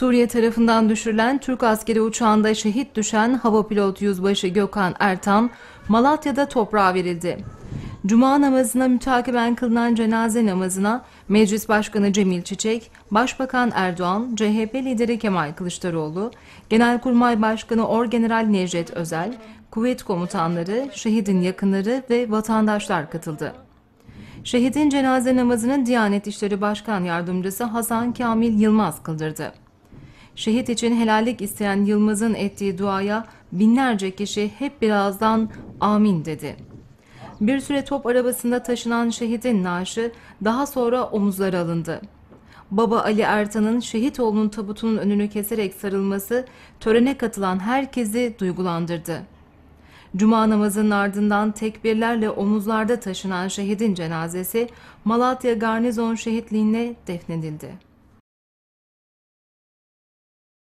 Suriye tarafından düşürülen Türk askeri uçağında şehit düşen hava pilot yüzbaşı Gökhan Ertan, Malatya'da toprağa verildi. Cuma namazına mütakiben kılınan cenaze namazına Meclis Başkanı Cemil Çiçek, Başbakan Erdoğan, CHP lideri Kemal Kılıçdaroğlu, Genelkurmay Başkanı Orgeneral Necdet Özel, kuvvet komutanları, şehidin yakınları ve vatandaşlar katıldı. Şehidin cenaze namazını Diyanet İşleri Başkan Yardımcısı Hasan Kamil Yılmaz kıldırdı. Şehit için helallik isteyen Yılmaz'ın ettiği duaya binlerce kişi hep birazdan amin dedi. Bir süre top arabasında taşınan şehidin naaşı daha sonra omuzlara alındı. Baba Ali Ertan'ın şehit oğlunun tabutunun önünü keserek sarılması törene katılan herkesi duygulandırdı. Cuma namazının ardından tekbirlerle omuzlarda taşınan şehidin cenazesi Malatya Garnizon Şehitliğine defnedildi.